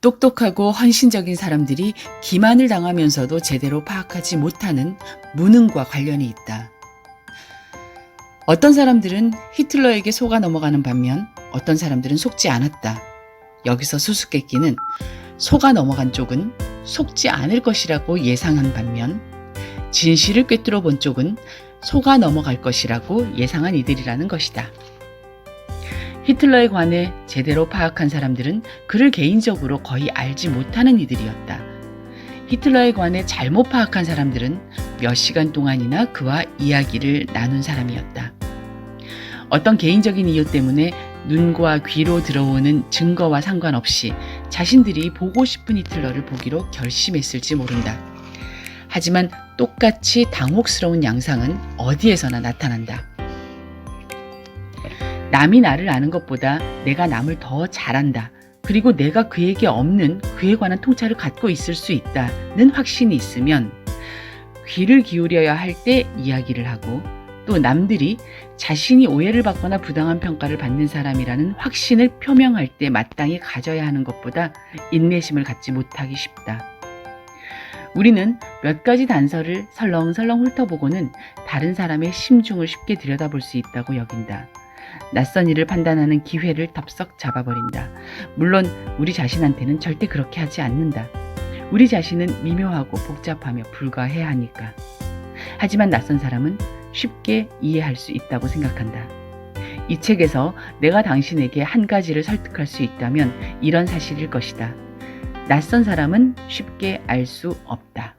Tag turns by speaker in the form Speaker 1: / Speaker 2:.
Speaker 1: 똑똑하고 헌신적인 사람들이 기만을 당하면서도 제대로 파악하지 못하는 무능과 관련이 있다. 어떤 사람들은 히틀러에게 속아 넘어가는 반면 어떤 사람들은 속지 않았다. 여기서 수수께끼는 속아 넘어간 쪽은 속지 않을 것이라고 예상한 반면 진실을 꿰뚫어 본 쪽은 속아 넘어갈 것이라고 예상한 이들이라는 것이다. 히틀러에 관해 제대로 파악한 사람들은 그를 개인적으로 거의 알지 못하는 이들이었다. 히틀러에 관해 잘못 파악한 사람들은 몇 시간 동안이나 그와 이야기를 나눈 사람이었다. 어떤 개인적인 이유 때문에 눈과 귀로 들어오는 증거와 상관없이 자신들이 보고 싶은 히틀러를 보기로 결심했을지 모른다. 하지만 똑같이 당혹스러운 양상은 어디에서나 나타난다. 남이 나를 아는 것보다 내가 남을 더 잘한다. 그리고 내가 그에게 없는 그에 관한 통찰을 갖고 있을 수 있다는 확신이 있으면 귀를 기울여야 할 때 이야기를 하고 또 남들이 자신이 오해를 받거나 부당한 평가를 받는 사람이라는 확신을 표명할 때 마땅히 가져야 하는 것보다 인내심을 갖지 못하기 쉽다. 우리는 몇 가지 단서를 설렁설렁 훑어보고는 다른 사람의 심중을 쉽게 들여다볼 수 있다고 여긴다. 낯선 일을 판단하는 기회를 덥석 잡아버린다. 물론 우리 자신한테는 절대 그렇게 하지 않는다. 우리 자신은 미묘하고 복잡하며 불가해하니까. 하지만 낯선 사람은 쉽게 이해할 수 있다고 생각한다. 이 책에서 내가 당신에게 한 가지를 설득할 수 있다면 이런 사실일 것이다. 낯선 사람은 쉽게 알 수 없다.